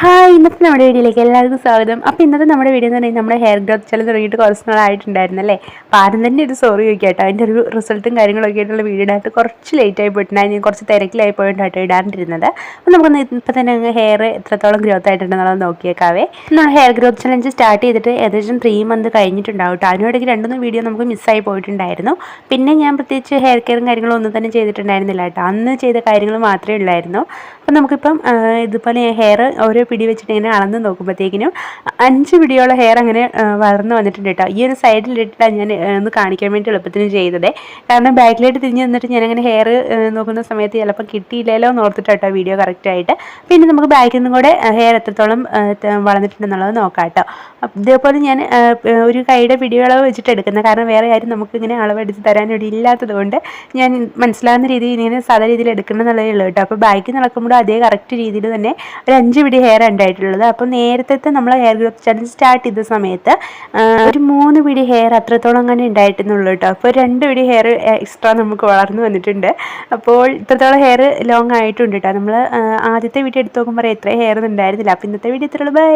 Hi, hi ഇന്നത്തെ നമ്മുടെ വീഡിയോയിലേക്ക് എല്ലാവർക്കും സ്വാഗതം. അപ്പോൾ ഇന്നത്തെ നമ്മുടെ വീഡിയോ എന്ന് പറഞ്ഞാൽ നമ്മുടെ ഹെയർ ഗ്രോത്ത് ചില തുടങ്ങിയിട്ട് കുറച്ച് നാളായിട്ടുണ്ടായിരുന്നല്ലേ അപ്പോൾ ആരും തന്നെ ഒരു സോറി ചോദിക്കാം കേട്ടോ. അതിന്റെ ഒരു റിസൾട്ടും കാര്യങ്ങളൊക്കെ ആയിട്ടുള്ള വീഡിയോ ഇടാത്ത കുറച്ച് ലേറ്റ് ആയി പോയിട്ടുണ്ടായിരുന്നു ഞാൻ കുറച്ച് തിരക്കിലായി പോയിട്ടാട്ടോ ഇടാണ്ടിരുന്നത്. അപ്പോൾ നമുക്ക് ഇപ്പോൾ തന്നെ ഹെയർ എത്രത്തോളം ഗ്രോത്ത് ആയിട്ടുണ്ടെന്നുള്ളത് നോക്കിയേക്കാവേ. നമ്മൾ ഹെയർ ഗ്രോത്ത് ചലഞ്ച് സ്റ്റാർട്ട് ചെയ്തിട്ട് ഏകദേശം ത്രീ മന്ത് കഴിഞ്ഞിട്ടുണ്ടാവും കേട്ടോ. അതിനിടയ്ക്ക് രണ്ടൊന്നും വീഡിയോ നമുക്ക് മിസ്സായി പോയിട്ടുണ്ടായിരുന്നു. പിന്നെ ഞാൻ പ്രത്യേകിച്ച് ഹെയർ കെയറും കാര്യങ്ങളും ഒന്നും തന്നെ ചെയ്തിട്ടുണ്ടായിരുന്നില്ല കേട്ടോ. അന്ന് ചെയ്ത കാര്യങ്ങൾ മാത്രമേ ഉള്ളായിരുന്നു. അപ്പോൾ നമുക്കിപ്പം ഇതുപോലെ ഹെയർ ഓരോ പിടി വെച്ചിട്ട് ഇങ്ങനെ അളന്ന് നോക്കുമ്പോഴത്തേക്കിനും അഞ്ച് പിടിയോളം ഹെയർ അങ്ങനെ വളർന്നു വന്നിട്ടുണ്ട് കേട്ടോ ഈ ഒരു സൈഡിലിട്ടിട്ടാണ് ഞാൻ ഒന്ന് കാണിക്കാൻ വേണ്ടി എളുപ്പത്തിന് ചെയ്തത്. കാരണം ബാക്കിലായിട്ട് തിരിഞ്ഞ് നിന്നിട്ട് ഞാനങ്ങനെ ഹെയർ നോക്കുന്ന സമയത്ത് ചിലപ്പോൾ കിട്ടിയില്ലല്ലോ എന്ന് ഓർത്തിട്ടോ വീഡിയോ കറക്റ്റായിട്ട് പിന്നെ നമുക്ക് ബാക്കിൽ നിന്നും കൂടെ ഹെയർ എത്രത്തോളം വളർന്നിട്ടുണ്ടെന്നുള്ളത് നോക്കാം കേട്ടോ ഇതേപോലെ ഞാൻ ഒരു കൈയുടെ പിടിയളവ് വെച്ചിട്ട് എടുക്കുന്നത്. കാരണം വേറെ ആരും നമുക്കിങ്ങനെ അളവെടുത്ത് തരാനൊരു ഇല്ലാത്തത് കൊണ്ട് ഞാൻ മനസ്സിലാകുന്ന രീതിയിൽ ഇങ്ങനെ സാധാരണ രീതിയിൽ എടുക്കണം എന്നുള്ളതേ ഉള്ളൂ കേട്ടോ അപ്പോൾ ബാക്കിൽ നടക്കുമ്പോൾ അതേ കറക്റ്റ് രീതിയിൽ തന്നെ ഒരു അഞ്ച് പിടി ഹെയർ ഉണ്ടായിട്ടുള്ളത് അപ്പോൾ നേരത്തെ നമ്മൾ ഹെയർ ഗ്രോത്ത് ചലഞ്ച് സ്റ്റാർട്ട് ചെയ്ത സമയത്ത് ഒരു മൂന്ന് പിടി ഹെയർ അത്രത്തോളം അങ്ങനെ ഉണ്ടായിട്ടുള്ളൂ കേട്ടോ അപ്പോൾ രണ്ട് പിടി ഹെയർ എക്സ്ട്രാ നമുക്ക് വളർന്നു വന്നിട്ടുണ്ട്. അപ്പോൾ ഇത്രത്തോളം ഹെയർ ലോങ് ആയിട്ടുണ്ട് കേട്ടോ നമ്മൾ ആദ്യത്തെ വീഡിയോ എടുത്ത് നോക്കുമ്പോൾ എത്ര ഹെയർ ഉണ്ടായിരുന്നില്ല. അപ്പോൾ ഇന്നത്തെ വീഡിയോ ഇത്രയുള്ളൂ ബൈ